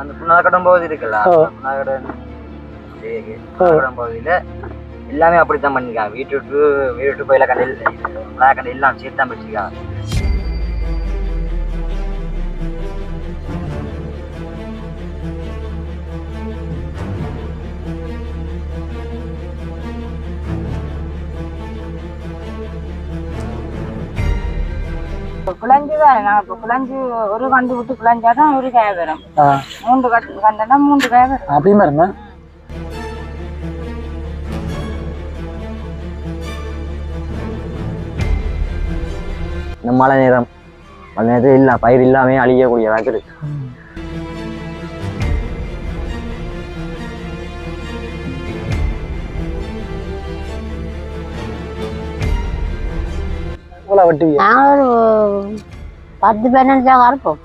அந்த புண்ணாக்கடம் பகுதி இருக்குல்ல. புண்ணாக்கடம் புண்ணாக்கடம் பகுதியில எல்லாமே அப்படித்தான் பண்ணிருக்காங்க வீட்டு விட்டு வீட்டு விட்டு போயில கண்டையில் கண்டை எல்லாம் சேர்த்து தான் குழஞ்சு தான் நான் இப்போ குழஞ்சு ஒரு கண்டு விட்டு குழஞ்சாதான் ஒரு காய வரும் ஆ. மூன்று கண்டு கண்டனா மூன்று காய வரும் அப்படியுமே இருங்க இந்த மழை நேரம் மழை நேரத்தில் இல்லை பயிர் இல்லாமே அழியக்கூடியதாக இருக்கு. இவ்வளோ வெட்டுவீங்க. நாங்கள் ஒரு பத்து பதினஞ்சு தான் இருப்போம்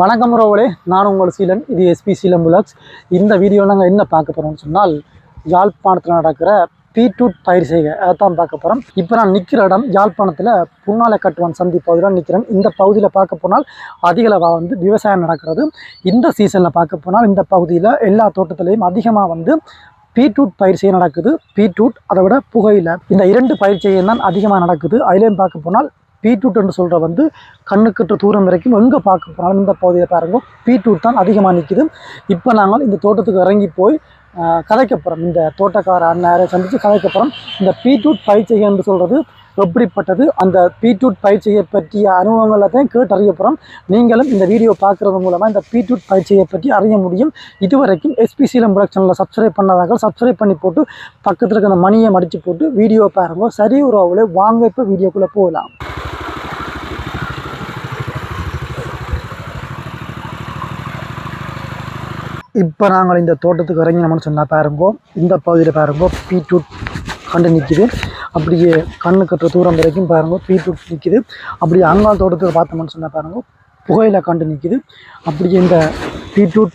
வணக்கம் ரோவலே நான் உங்கள் சீலன். இது எஸ்பி சீலம் புலாக்ஸ் இந்த வீடியோ நாங்கள் என்ன பார்க்க போகிறோம்னு சொன்னால் யாழ்ப்பாணத்தில் நடக்கிற பீட்ரூட் பயிர் செய்க. அதைத்தான் பார்க்க போகிறோம் இப்போ நான் நிற்கிற இடம் யாழ்ப்பாணத்தில் புன்னாலை கட்டுவான் சந்தி பகுதியில் நிற்கிறேன் இந்த பகுதியில் பார்க்க போனால் அதிகளவாக வந்து விவசாயம் நடக்கிறது. இந்த சீசனில் பார்க்க போனால் இந்த பகுதியில் எல்லா தோட்டத்திலையும் அதிகமாக வந்து பீட்ரூட் பயிர் செய்ய நடக்குது. பீட்ரூட் அதை விட புகையில். இந்த இரண்டு பயிர் செய்யும் தான் அதிகமாக நடக்குது. அதுலேயும் பார்க்க போனால் பீட்ரூட் என்று சொல்கிற வந்து கண்ணுக்கற்ற தூரம் வரைக்கும் எங்கே பார்க்க போனாலும் இந்த பகுதியில் பாருங்க பீட்ரூட் தான் அதிகமாக நிற்கிது இப்போ நாங்கள் இந்த தோட்டத்துக்கு இறங்கி போய் கதைக்கப்புறம். இந்த தோட்டக்கார அண்ணாரை சந்தித்து கதைக்கப்புறம். இந்த பீட்ரூட் பயிற்சிகை என்று சொல்கிறது எப்படிப்பட்டது? அந்த பீட்ரூட் பயிற்சியை பற்றிய அனுபவங்களை தான் கேட்டு அறிய நீங்களும் இந்த வீடியோ பார்க்குறது மூலமாக இந்த பீட்ரூட் பயிற்சியை பற்றி அறிய முடியும். இதுவரைக்கும் எஸ்பிசிலம் ப்ரொடக்ஷனில் சப்ஸ்கிரைப் பண்ணதாக சப்ஸ்கிரைப் பண்ணி போட்டு பக்கத்தில் இருக்கிற அந்த மணியை மடித்து போட்டு வீடியோ பாருங்க. சரி உறவுல வாங்க இப்போ வீடியோக்குள்ளே போகலாம். இப்போ நாங்கள் இந்த தோட்டத்துக்கு இறங்கினோம்னு சொன்னால் பாருங்கோ இந்த பகுதியில் பாருங்கோ பீட்ரூட் கண்டு நிற்கிது அப்படியே கண்ணு கட்டுற தூரம் வரைக்கும் பாருங்க பீட்ரூட் நிற்கிது அப்படியே அங்கால் தோட்டத்தில் பார்த்தோம்னு சொன்னால் பாருங்க புகையில் கண்டு நிற்கிது அப்படியே இந்த பீட்ரூட்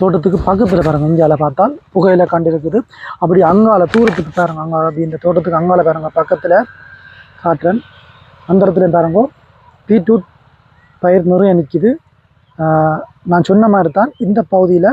தோட்டத்துக்கு பக்கத்தில் பாருங்க இந்தியாவில் பார்த்தால் புகையில் கண்டு இருக்குது. அப்படி அங்கால தூரத்துக்கு பாருங்கள் அங்கால அப்படி இந்த தோட்டத்துக்கு அங்கால பாருங்கள் பக்கத்தில் காட்டுறேன். அந்த இடத்துல பாருங்க பீட்ரூட் பயிர் நிறைய நிற்கிது நான் சொன்ன மாதிரி தான் இந்த பகுதியில்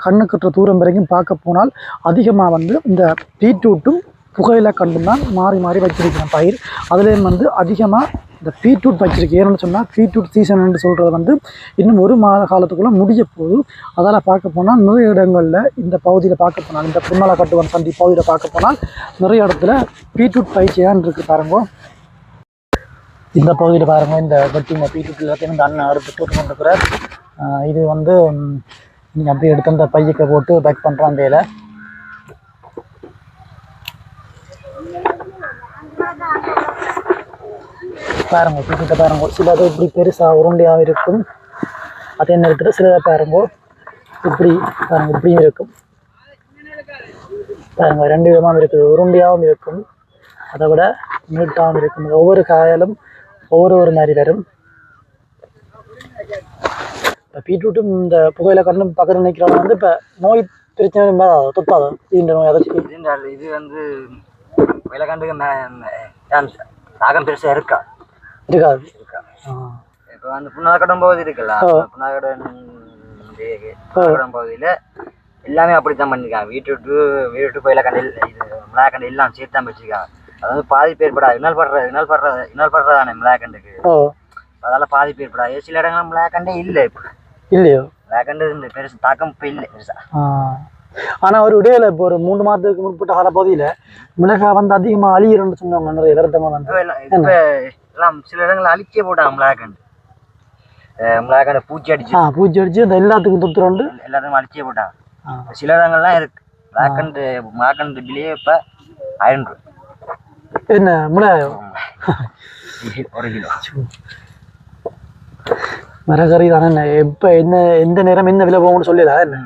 கண்ணுக்குற்ற தூரம் வரைக்கும் பார்க்க போனால் அதிகமாக வந்து இந்த பீட்ரூட்டும் புகையில கண்டும் தான் மாறி மாறி வச்சிருக்கிறேன் பயிர். அதுலேயும் வந்து அதிகமாக இந்த பீட்ரூட் வச்சிருக்கேன் ஏன்னு சொன்னால் பீட்ரூட் சீசன் சொல்கிறது வந்து இன்னும் ஒரு மாத காலத்துக்குள்ளே முடிய போகுது. அதால் பார்க்க போனால் நிறைய இடங்களில் இந்த பகுதியில் பார்க்க போனால் இந்த புன்னலை கட்டுவன் சந்தி பகுதியில் பார்க்க போனால் நிறைய இடத்துல பீட்ரூட் பயிற்சியான் இருக்குது பாருங்க. இந்த பகுதியில் பாருங்க இந்த வெட்டிங்க பீட்ரூட் எல்லாத்தையும் இந்த அண்ணன் அறுத்து போட்டு கொண்டிருக்கிறார். இது வந்து நீங்கள் அப்படியே எடுத்து அந்த பையக்க போட்டு பேக் பண்ணுறோம் அந்த இலை பாருங்க கிட்ட பாருங்க. சிலது இப்படி பெருசாக உருண்டையாக இருக்கும். அதே நேரத்தில் சிலதை பாருங்க. இப்படி பாருங்க இப்படியும் இருக்கும். பாருங்க ரெண்டு விதமாகவும் இருக்குது. உருண்டையாகவும் இருக்கும். அதை விட நீட்டாகவும் இருக்கும். ஒவ்வொரு காயாலும் ஒவ்வொரு ஒரு மாதிரி வரும். இப்போ பீட்ரூட்டும் இந்த புகையில கண்ணும் பக்கத்தில் நிற்கிறவங்க வந்து இப்போ நோய் பிரச்சனை தொத்தாது இந்த நோய் அதை இதுன்ற இது வந்து விலகண்டுக்கு தாகம் பெருசா இருக்கா? இருக்காது. இருக்கா. இப்போ அந்த புண்ணாக்கடம் பகுதி இருக்குல்ல. புண்ணாக்கடம் பகுதியில எல்லாமே அப்படித்தான் பண்ணிருக்காங்க. வீட்டு விட்டு போயில கண்டையில் இது மிளகாக்கண்டை எல்லாம் சேர்த்து தான் வச்சிருக்காங்க. அது வந்து பாதிப்பு ஏற்படாது. இன்னல் படுறது இன்னல் படுறது இன்னல் படுறதானே மிளகாக்கண்டுக்கு அதால பாதிப்பு ஏற்படாது. சில இடங்கள்ல மிளகாக்கண்டே இல்லை இப்போ. இல்லையோ? மிளகாக்கண்டு இந்த பெருசு தாக்கம் இப்போ இல்லை பெருசா. ஆனால் ஒரு இடையில இப்போ ஒரு மூணு மாதத்துக்கு முற்பட்ட கால பகுதியில் மிளகாய் வந்து அதிகமாக அழியிறன்னு சொன்னாங்க நிறைய விரதமாக வந்து. இப்ப எல்லாம் சில இடங்கள்ல அழிச்சே போட்டாங்க மிளகாக்கண்டு மிளகாக்கண்டை பூச்சி அடிச்சு. ஆ பூச்சி அடிச்சு இந்த எல்லாத்துக்கும் தொத்துறோண்டு எல்லாத்தையும் அழிச்சே போட்டாங்க. சில இடங்கள்லாம் இருக்கு. மிளகாக்கண்டு மிளகாக்கண்டு பிள்ளையே இப்போ ஆயிரம் என்ன மிளகாயம் ஒரு கிலோ மரகறி தானே? என்ன எப்போ என்ன எந்த நேரம் என்ன விலை போகும்னு சொல்லல என்ன?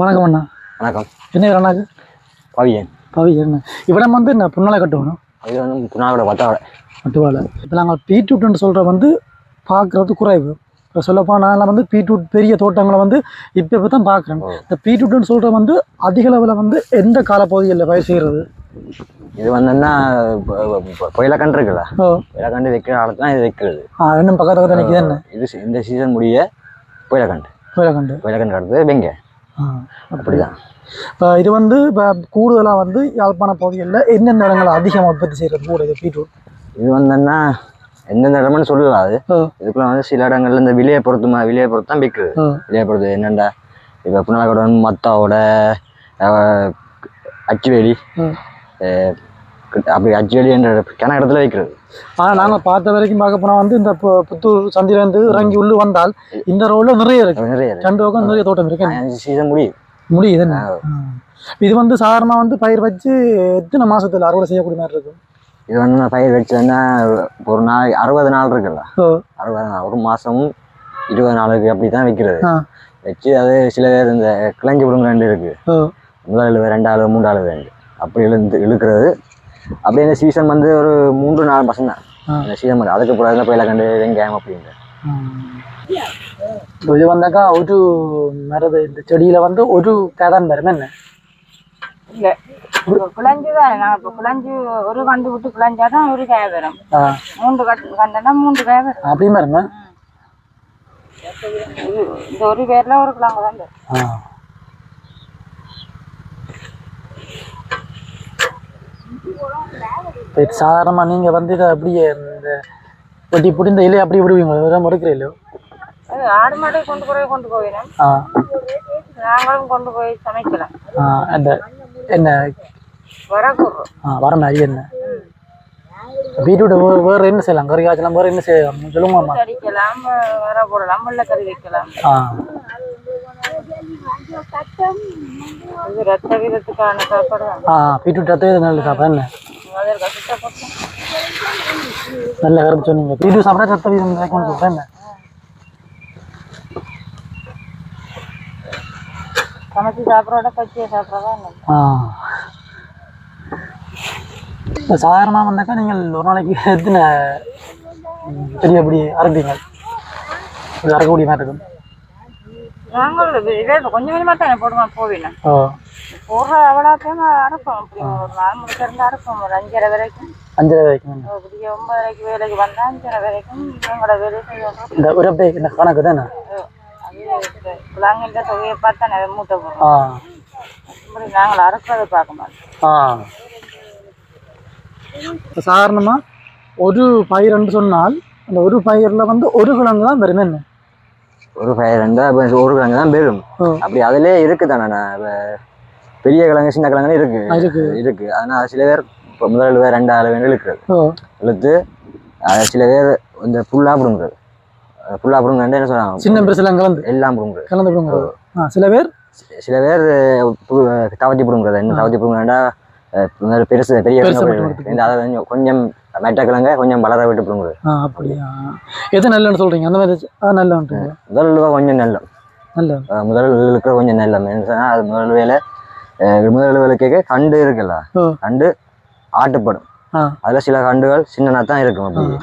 வணக்கம் அண்ணா. வணக்கம். என்ன அண்ணாக்கு? பவியன். பவி என்ன இவ்விடம் வந்து என்ன புண்ணலை கட்டுவணும் அது வந்து புனாவோட பத்தாவோட மட்டுவால இப்போ நாங்கள் பீட்ரூட்னு சொல்கிற வந்து பார்க்குறது குறைவு. இப்போ சொல்லப்போனால் நாங்கள் வந்து பீட்ரூட் பெரிய தோட்டங்களை வந்து இப்போ இப்போ தான் பார்க்குறேன். இந்த பீட்ரூட்னு சொல்கிற வந்து அதிக அளவில் வந்து எந்த காலப்பகுதியில் பயிர் செய்கிறது இது வந்தோன்னா புயலக்கண்டு இருக்குல்ல? புயலக்கண்டு வைக்கிற காலத்துல தான் இது வைக்கிறது. ஆ இன்னும் பக்கத்து பக்கத்தில் நிற்கிது என்ன? இது இந்த சீசன் முடிய புயலக்கண்டு வேலைக்கண்டு புயலக்கண்டு அடுத்தது வெங்க. அப்படிதான். இப்போ இது வந்து இப்போ கூடுதலாக வந்து யாழ்ப்பாண பகுதிகளில் எந்தெந்த இடங்களை அதிகமாக உற்பத்தி செய்கிறது கூட இது பீட்ரூட்? இது வந்தோன்னா எந்தெந்த இடம்னு சொல்லலாம் அது. இதுக்குள்ள வந்து சில இடங்கள்ல இந்த விலையை பொறுத்து விலையை பொறுத்து தான் விற்குது. விலையை பொறுத்து என்னண்டா இப்போ புனலகடன் மத்தாவோட அச்சுவேலி அப்படி அச்சுவேலி என்ற கிண இடத்துல வைக்கிறது. ஆனால் நாங்கள் பார்த்த வரைக்கும் பார்க்க போனால் வந்து இந்த புத்தூர் சந்திலேருந்து இறங்கி உள்ளே வந்தால் இந்த ரோடில் நிறைய இருக்கு. நிறைய இருக்கு. ரெண்டு பக்கம் நிறைய தோட்டம் இருக்கு. சீசன் முடியும் முடியுது. இது வந்து சாதாரணமாக வந்து பயிர் வச்சு எத்தனை மாசத்துல அறுவடை செய்யக்கூடிய மாதிரி இருக்கும்? இது வந்து நான் பயிர் வச்சேன்னா ஒரு நாள் அறுபது நாள் இருக்குல்ல. அறுபது நாள் ஒரு மாதமும் இருபது நாளுக்கு அப்படி தான் வைக்கிறது வச்சு அது சில பேர் இந்த கிளஞ்சி விடுங்க ரெண்டு இருக்குது ஓ. முதல் இழுவை ரெண்டாவது மூன்றாவது ரெண்டு. அப்படி இழுந்து இழுக்கிறது. அப்படியே இந்த சீசன் வந்து ஒரு மூன்று நாலு தான் ஆ. இந்த சீசன் வந்து அதுக்கு தான் பயில கண்டு வெங்காயம் அப்படின்ற இப்போ இது வந்தாக்கா ஒரு மரது இந்த செடியில வந்து ஒரு கேதான் வரும். என்ன? இல்ல. இப்போ குழஞ்சு தானே நாங்க இப்போ குழஞ்சு ஒரு கண்டு விட்டு குழஞ்சாதான் ஒரு காய் வரும். மூன்று கண்டு கண்டனா மூன்று காய் வரும். அப்படி மாதிரிங்க இந்த ஒரு பேர்ல ஒரு கிழங்கு தான் வரும். ஆ இப்போ இது சாதாரணமா நீங்க வந்து இதை அப்படியே இந்த வெட்டி புடி இந்த இலையை அப்படி விடுவீங்களா? வெறும் எடுக்கிற இல்லையோ? அது ஆடு மாடு கொண்டு போய் கொண்டு போயிடும் ஆ. நாங்களும் கொண்டு போய் சமைக்கலாம் அந்த என்ன? வர மாதிரி என்ன? பீட்ரூட் வேறு வேறு என்ன செய்யலாம்? கறி காய்ச்சலாம் வேறு என்ன செய்யலாம்? சொல்லுங்கம்மா அடிக்கலாம் வர போடலாம் வெள்ளைக்கறி வைக்கலாம். ரத்த சாப்பாடு. பீட்ரூட் ரத்தம் இது நல்ல சாப்பிட என்ன? நல்ல கருத்து சொன்னீங்க. பீட்ரூட் சாப்பிட்டா ரத்த வீதம் கிடைக்கும்னு சொல்கிறேன் என்ன? சமைச்சு சாப்பிட்றோட பச்சையை சாப்பிட்றதா ஆ. இப்போ சாதாரணமாக வந்தாக்கா நீங்கள் ஒரு நாளைக்கு எத்தனை பெரிய அப்படி அரைப்பீங்க? இது அரைக்கக்கூடிய மாதிரி இருக்கும். நாங்கள் இது- இதே கொஞ்சம் கொஞ்சமாக தானே போடுவோம் போவினா போடுற அவ்வளோத்தையும் அப்படி ஒரு நாலு மணிக்கு இருந்து அரைப்போம் ஒரு அஞ்சரை வரைக்கும் அஞ்சரை வைக்கணும் அப்படி ஒன்பதரைக்கு வேலைக்கு வந்தால் அஞ்சரை வரைக்கும் எங்களோட வேலையை செய்வோம் இந்த உரப்பை இந்த கணக்கு தானே குழாங்கின்ற தொகையை பார்த்தா நிறைய மூட்டை போடுவோம் ஆ அப்படி நாங்கள் அரைக்கிறத பார்க்க மாட்டோம் சாதாரணமாக ஒரு பயிர்ன்னு சொன்னால் அந்த ஒரு பயிரில் வந்து ஒரு கிழங்கு தான் வரும் என்ன ஒரு பயிர் இருந்தால் ஒரு கிழங்கு தான் பெரும். அப்படி அதிலே இருக்குது தானே பெரிய கிழங்கு சின்ன கிழங்கு இருக்கு. இருக்கு. இருக்கு. ஆனால் சில பேர் இப்போ முதல் இழுவை ரெண்டாவது வேணும் இழுக்கிறது இழுத்து சில பேர் இந்த புல்லா பிடுங்குறது. புல்லா பிடுங்க என்ன சொல்றாங்க? சின்ன பெருசுலாம் கலந்து? எல்லாம் பிடுங்குறது. கலந்து விடுங்க ஆ சில பேர்? சில பேர் தவத்தி பிடுங்குறது? என்ன தவத்தி பிடுங்கடா பெருசு பெரிய அதை கொஞ்சம் கொஞ்சம் மெட்ட கிழங்க கொஞ்சம் வளர விட்டு பிடுங்குறது ஆ அப்படியா? எது நல்லன்னு சொல்கிறீங்க அந்த மாதிரி அது நல்லன்ட்டு. முதல் கொஞ்சம் நல்லம். நல்ல. அஹ் முதல் இழுக்க கொஞ்சம் நல்லம். என்ன சொன்னா அது முதல் வேலை முதல் இழுவைக்கு கண்டு இருக்குல்ல? கண்டு ஆட்டுப்படும். அதில் சில கண்டுகள் சின்னதாக தான் இருக்கும் அப்படி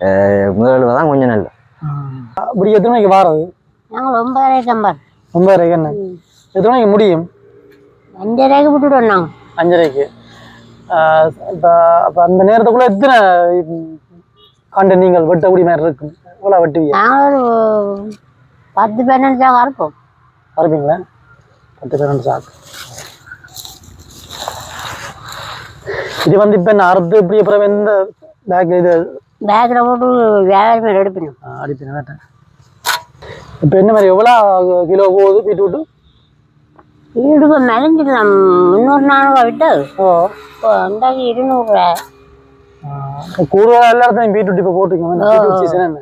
அஹ் முதல் இழுவை தான் கொஞ்சம் நல்லம். ஆ. அப்படி எத்தனை மணிக்கு வாரது? நாங்கள் ஒன்பதரை கம்பர் ஒன்பதரைக்கு என்ன? எத்தனை மணிக்கு முடியும்? அஞ்சரைக்கு விட்டுடுவோம் நாங்கள் அஞ்சரைக்கு. இப்போ அப்போ அந்த நேரத்துக்குள்ளே எத்தனை கண்டு நீங்கள் வெட்டக்கூடிய மாதிரி இருக்கும்? எவ்வளோ வெட்டுவீங்க? நாங்கள் பத்து பதினஞ்சு தான் இருப்போம் அறுப்பீங்களா? பத்து பன்னெண்டு சாக்கு. இது வந்து இப்போ நான் அறுத்து இப்படி அப்புறம் எந்த பேக் இது? பேக்கில் போட்டு வியாபாரம் மேலே எடுப்பினோம் இப்போ என்ன மாதிரி எவ்வளோ கிலோ போகுது பீட்ரூட்டு? வீடுக்கு மெலஞ்சிடலாம் முந்நூறு நானூறுவா விட்டு ஓ இப்போ அந்தாக்கு இருநூறுவா கூடுதலாக எல்லா இடத்துலையும் பீட்ரூட் இப்போ போட்டுக்கோங்க சீசன்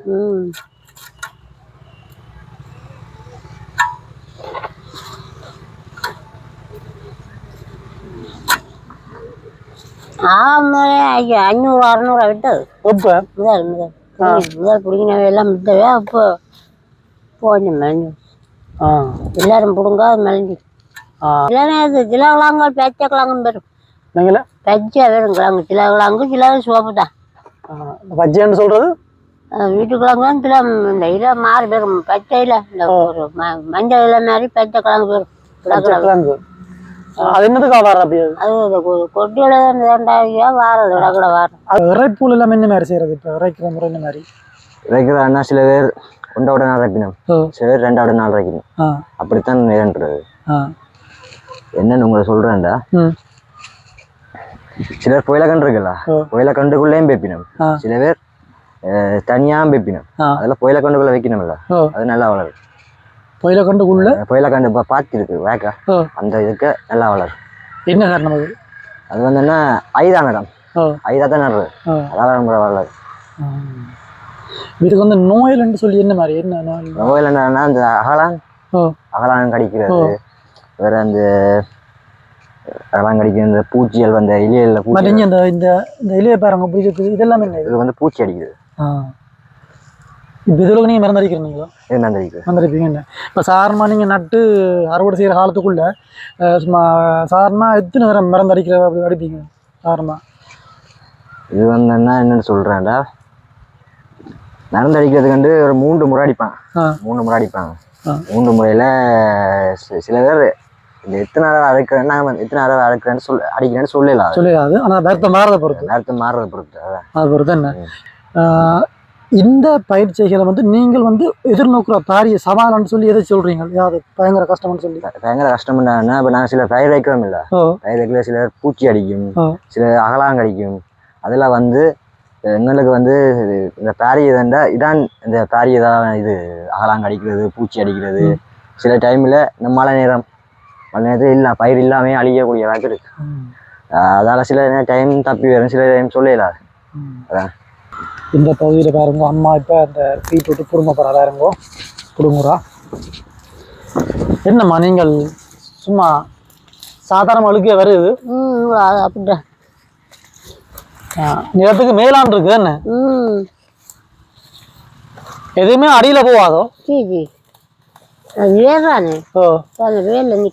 ஐயோ அஞ்சூறு அறநூறுவா விட்டு இப்போ முதல் முதல். முதல் பிடிங்கினவை எல்லாம் வித்தவே அப்போ கொஞ்சம் மெலஞ்சு ஆ. எல்லாரும் பிடுங்க அது மெலஞ்சு சில கிழங்குகள் பச்சை கிழங்கும் வரும் நீங்கள பச்சை வரும் கிழங்கு. சில கிழங்கு சில சோப்பு தான். பஜ்ஜின்னு சொல்றது? அஹ் வீட்டு கிழங்கு சில இந்த மாறி வரும் பச்சை இலை இந்த ஒரு மஞ்சள் இலை மாதிரி பச்சை கிழங்கு வரும் கிழங்கு அது என்னதுக்கு வர அப்படி அது? கொட்டியில ரெண்டாயிரம் ரூபா வாரது இடக்கூட வாரம் அது இறைப்பூல் எல்லாம் என்ன மாதிரி செய்யறது இப்போ? இறைக்கிற முறை என்ன மாதிரி? சில பேர் ஒன்றோட நாள் வைக்கணும் ஓ. சில பேர் ரெண்டோட நாள் அப்படித்தான் ஆ. என்னன்னு உங்களை சொல்றேன்டா. சிலர் புயல கண்டு இருக்குல்ல ஓ. புயல கண்டுக்குள்ளேயும் வைப்பினம் ஆ. சில பேர் வைப்பினம் ஆ. அதெல்லாம் புயல கண்டுக்குள்ள வைக்கணும்ல. அது நல்லா வளரும். புயல கண்டுக்குள்ள? புயல கண்டு இப்போ பாத்தி இருக்கு வேக்கா அந்த இதுக்கு நல்லா வளரும். என்ன காரணம் அது? அது வந்து என்ன ஐதா நடம் ஓ. ஐதா தான் நடுறது அதான் வளரும் ஆ. இதுக்கு வந்து நோயில்னு சொல்லி என்ன மாதிரி? என்ன நோய்? நோயில் என்னன்னா அந்த அகலான்? அகலான் கடிக்கிறது. வேற அந்த அகலான் கடிக்கிற இந்த பூச்சிகள் வந்த இலையில பூச்சி இந்த இந்த இந்த இலைய பாருங்க இருக்குது. இதெல்லாம் என்ன இது? வந்து பூச்சி அடிக்குது. இப்போ இதில் நீங்கள் மறந்தடிக்கிறீங்களா இது அந்த அடிக்குது மறந்தடிப்பீங்க என்ன? இப்போ சாதாரணமாக நீங்கள் நட்டு அறுவடை செய்கிற காலத்துக்குள்ள சும்மா சாதாரணமாக எத்தனை நேரம் மறந்தடிக்கிற அப்படி அடிப்பீங்க? சாதாரணமாக இது வந்து என்ன என்னன்னு சொல்றேன்டா. மருந்து அடிக்கிறதுக்கு வந்து ஒரு மூன்று முறை அடிப்பான். மூணு முறை அடிப்பாங்க. மூன்று முறையில சில பேர் இந்த எத்தனை நேரம் அறுக்கிறேன்னா எத்தனை நேரம் அறுக்கிறேன்னு சொல் அடிக்கிறேன்னு சொல்லலாம் சொல்லிடாது ஆனால் வருத்தம் மாறதை பொறுத்து. நேரத்தை மாறுறத பொறுத்து அது பொறுத்து என்ன? இந்த பயிற்சிகளை வந்து நீங்கள் வந்து எதிர்நோக்குற பாரிய சவால்னு சொல்லி எதை சொல்கிறீங்க அது பயங்கர கஷ்டம்னு சொல்லி. பயங்கர கஷ்டம் என்னன்னா இப்போ நாங்கள் சில பயிர் வைக்கிறோம் இல்லை? பயிர் வைக்கல சில பூச்சி அடிக்கும். சில அகலாங்க அடிக்கும். அதெல்லாம் வந்து எங்களுக்கு வந்து இந்த பாரி இதண்டா இதான் இந்த பாரி இதான் இது அகலாங்க அடிக்கிறது பூச்சி அடிக்கிறது. சில டைமில் இந்த மழை நேரம் மழை நேரத்தில் இல்லை பயிர் இல்லாமல் அழியக்கூடிய வாய்ப்பு இருக்கு. அதால் சில டைம் தப்பி வரும் சில டைம் சொல்லலாம் ம். அதான். இந்த பகுதியில் பாருங்க அம்மா இப்போ அந்த பீட்ரூட்டு குடும்ப போகிறா பாருங்க குடுங்குறா என்னம்மா நீங்கள் சும்மா சாதாரண அழுக்கே வருது ஆஹ், நிலத்துக்கு மேலான் இருக்குது என்ன? எதுவுமே அடியில் போவாதோ ஓ. அந்த வேலை நீ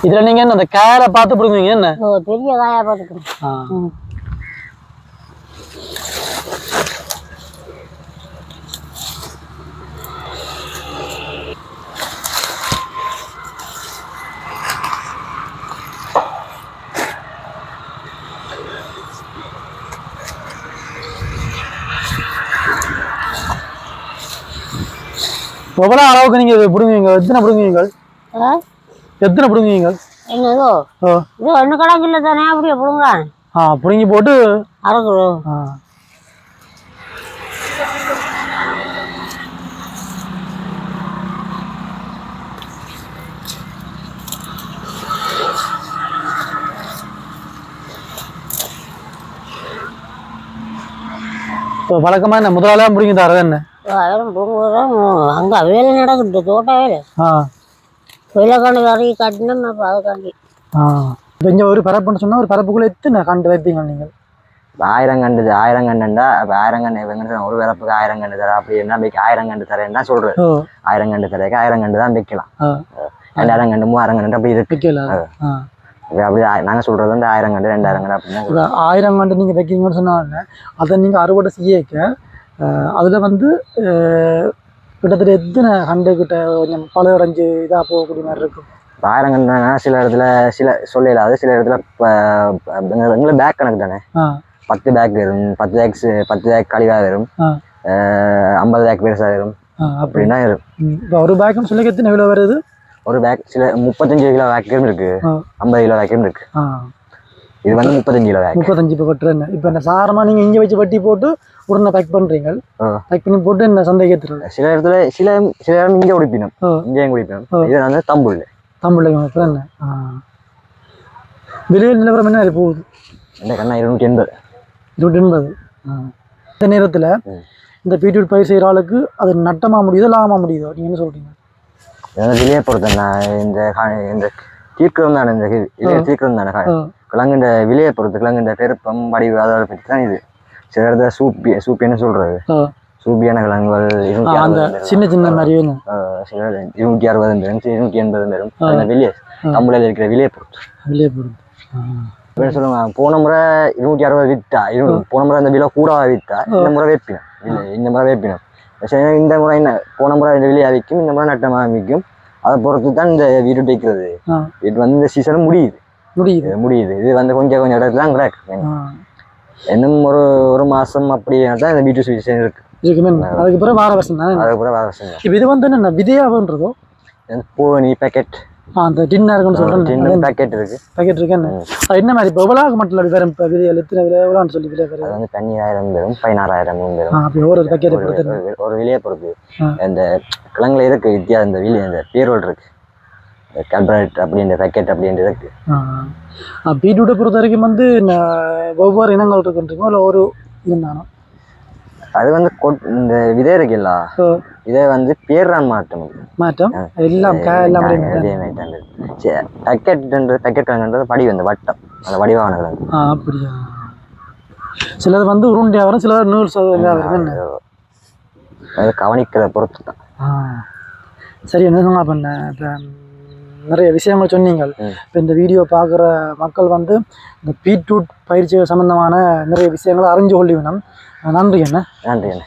இதில் நீங்கள் என்ன அந்த கேரை பார்த்து பிடுங்குவீங்க என்ன ஓ பெரிய காயா பார்த்துக்கணும் எவ்வளோ அளவுக்கு நீங்கள் பிடுங்குவீங்க? எத்தனை பிடுங்குவீங்க? எத்தனை பிடுங்குவீங்க? என்னதோ? இது ஒன்று கணக்கில் தானே? அப்படியே பிடுங்குறான் ஆ பிடுங்கி போட்டு. அறக்குறோம் ஆ. இப்போ வழக்கமாக என்ன முதலாளியாக பிடிங்கி தரது என்ன? அவரும் பிடுங்குறோம் அங்கே வேலை நடக்குது தோட்ட வேலை. ஆ. வெள்ளை கணக்கு அறிக்கை காட்டினோம் அப்போ அதை காட்டி ஆ. இப்போ இங்கே ஒரு பரப்புன்னு சொன்னால் ஒரு பரப்புக்குள்ளே எத்தனை கண்டு வைப்பீங்க நீங்கள்? ஆயிரம் கண்டு ஆயிரம் கண்டுண்டா அப்போ ஆயிரம் கண்டு இவங்க ஒரு விறப்புக்கு ஆயிரம் கண்டு தர அப்படி என்ன வைக்க ஆயிரம் கண்டு தரேன் தான் சொல்றது ஆயிரம் கண்டு தரேக்கு ஆயிரம் கண்டு தான் வைக்கலாம். ரெண்டாயிரம் கண்டு மூவாயிரம் கண்டு அப்படி இருக்கு. அப்படி அப்படி ஆ- நாங்க சொல்றது வந்து ஆயிரம் கண்டு ரெண்டாயிரம் கண்டு அப்படின்னு ஆயிரம் கண்டு நீங்கள் வைக்கிறீங்கன்னு சொன்னாங்க அதை நீங்கள் அறுவடை செய்யக்க அதில் வந்து கிட்டத்தட்ட எத்தனை கண்டு கிட்ட கொஞ்சம் பழுதடைஞ்சு இதாக போகக்கூடிய மாதிரி இருக்கும்? கண்டுனா சில இடத்துல சில சொல்லல அது சில இடத்துல எங்களுக்கு பேக் கணக்கு தானே? பத்து பேக் வரும். பத்து பேக்ஸ் பத்து பேக் கழிவாக வரும். ஐம்பது பேக் பெருசாக வரும். அப்படின்னா வரும். இப்போ ஒரு பேக்குன்னு சொல்லி எத்தனை கிலோ வருது? ஒரு பேக் சில முப்பத்தஞ்சு கிலோ வேக்கரும் இருக்கு. ஐம்பது கிலோ வேக்கரும் இருக்கு. இது வந்து முப்பத்தஞ்சு கிலோ வேக் முப்பத்தஞ்சு இப்போ பட்டுருங்க இப்போ என்ன சாரமாக நீங்கள் இங்கே வச்சு வட்டி போட்டு உடனே பேக் பண்ணுறீங்க ஆ. பேக் பண்ணி போட்டு என்ன ஏற்றுறது சில இடத்துல சில சில இடம் இங்கே குடிப்பினோம். ஆ. இங்கேயும் குடிப்பினோம். இது வந்து தமிழில் இப்போ என்ன ஆ. வெளியில் நிலவரம் என்ன போகுது? இந்த கண்ணா இருநூற்றி எண்பது இருபத்தி எண்பது இந்த நேரத்தில். இந்த பீட்ரூட் பயிர் செய்கிற ஆளுக்கு அது நட்டமாக முடியுதோ லாபமாக முடியுதோ? நீங்கள் என்ன சொல்கிறீங்க விலையை பொறுத்த நான் இந்த இந்த தீர்க்கம் தானே இந்த இது- தீர்க்கம் தானே கா- ஆ. கிழங்குன்ற விலையை பொறுத்து கிழங்குன்ற பெருப்பம் வடிவு அதை பற்றி தான் இது. சில இடத்துல சூப்பி சூப்பின்னு சொல்றது. சூப்பியான கிழங்குகள் இருநூத்தி அந்த சின்ன சின்ன மாதிரி வேணும். சில அறுபது பெறும் இருநூத்தி எண்பது பெறும் ஆ. அந்த விலையை ஆ. தமிழில் இருக்கிற விலையை பொறுத்து. வெளியே போகிறது இப்ப சொல்லுவாங்க போன முறை இருநூத்தி அறுபது வித்தா போன முறை அந்த விலை கூடவா வித்தா இந்த முறை வைப்பினோம். இல்லை இந்த முறை வைப்பினோம். இந்த முறை என்ன போன முறை இந்த விலையா விற்கும் இந்த முறை நட்டமாக விற்கும் அதை பொறுத்து தான் இந்த வீடு வைக்கிறது ஆ. இது வந்து இந்த சீசன் முடியுது. முடியுது. இது முடியுது. இது வந்து கொஞ்சம் கொஞ்சம் இடத்துல தான் கிடக்கு இன்னும் ஒரு ஒரு மாசம் அப்படின்னா தான் இந்த வீட்டு சீசன் இருக்கு. இருக்குமே. அதுக்கு பிறகு வார வருஷம் தானே? அதுக்கப்புறம் வேற வருஷம் இப்போ இது வந்து என்ன விதையாகன்றதோ பூனி பேக்கெட் அந்த டின்னருக்குன்னு சொல்கிறேன் பேக்கெட் இருக்கு. பேக்கெட் இருக்கு என்ன? மாதிரி? இப்போ எவ்வளோ மட்டும் அப்படி வேறு இப்போ விதைகள் எத்தனை விலை எவ்வளோன்னு சொல்லி விலை வேறு அது வந்து பன்னீராயிரம் பேரும் பதினாறாயிரம் ஆ பேரும் அப்படி ஒரு பேக்கெட்டை ஒரு விலையை பொறுத்து. ஆ. இந்த கிழங்குல இருக்கு வித்தியா இந்த விலை இந்த பேரோல் இருக்கு. கல்பரேட் அப்படின்ற பேக்கெட் அப்படின்ற இருக்கு. ஆ. பீட்ரூட்டை பொறுத்த வரைக்கும் வந்து ஒவ்வொரு இனங்கள் இருக்குன்றீங்களோ? இல்லை ஒரு இருந்தானோ அது வந்து இந்த விதை இருக்குல்ல இதை வந்து பேர்றான் மாற்றம். மாற்றம்? எல்லாம் எல்லாம் பேக்கெட்ன்றது பேக்கெட் கிழங்குன்றது வடி வந்து வட்டம். அந்த வடிவான அப்படியா? சிலது வந்து உருண்டையாக வரும் சிலது நூல் சதவீதம் வரும். என்ன? அது கவனிக்கிற பொறுத்து தான் சரி என்ன பண்ண இப்போ நிறைய விஷயங்கள் சொன்னீங்க ம். இப்போ இந்த வீடியோ பார்க்குற மக்கள் வந்து இந்த பீட்ரூட் பயிற்சி சம்பந்தமான நிறைய விஷயங்களை அறிஞ்சு கொள்ளி வேணும் நன்றி என்ன நன்றி அண்ணே.